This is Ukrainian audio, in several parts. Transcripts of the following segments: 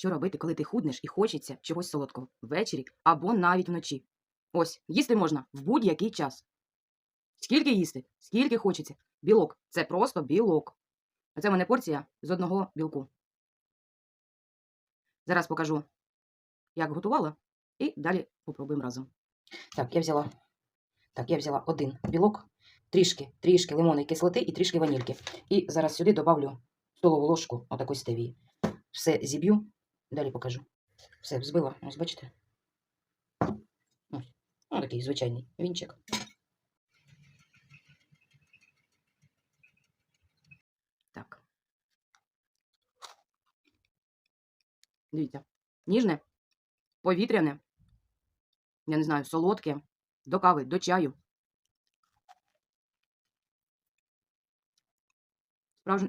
що робити, коли ти худнеш і хочеться чогось солодкого ввечері або навіть вночі. Ось, їсти можна в будь-який час. Скільки їсти? Скільки хочеться. Білок це просто білок. А це в мене порція з одного білку. Зараз покажу, як готувала, і далі попробуємо разом. Так, я взяла, так, я взяла один білок, трішки, трішки лимонної кислоти і трішки ванільки. І зараз сюди добавлю столову ложку отакої стевії. Все зіб'ю, далі покажу. Все взбила, ось бачите. Ось, ну, такий звичайний вінчик. Так. Дивіться. Ніжне, повітряне, я не знаю, солодке, до кави, до чаю.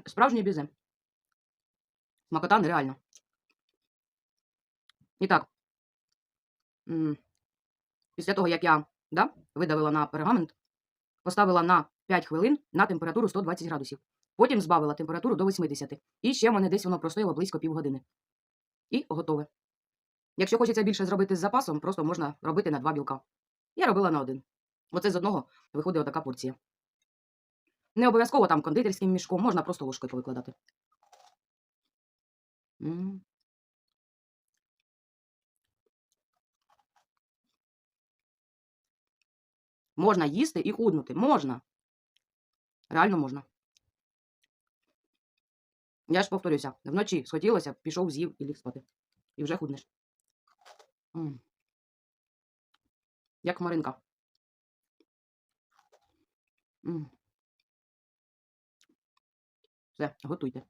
Справжнє, бізе. Смакота нереально. І. Після того, як я да, видавила на пергамент, поставила на 5 хвилин на температуру 120 градусів. Потім збавила температуру до 80. І ще в мене десь воно простояло близько півгодини. І готове. Якщо хочеться більше зробити з запасом, просто можна робити на два білка. Я робила на один. Оце з одного виходить отака порція. Не обов'язково там кондитерським мішком, можна просто ложкою повикладати. Можна їсти і худнути. Можна. Реально можна. Я ж повторюся, вночі схотілося, пішов, з'їв і ліг спати. І вже худнеш. М. Як хмаринка. М. Все, готуйте.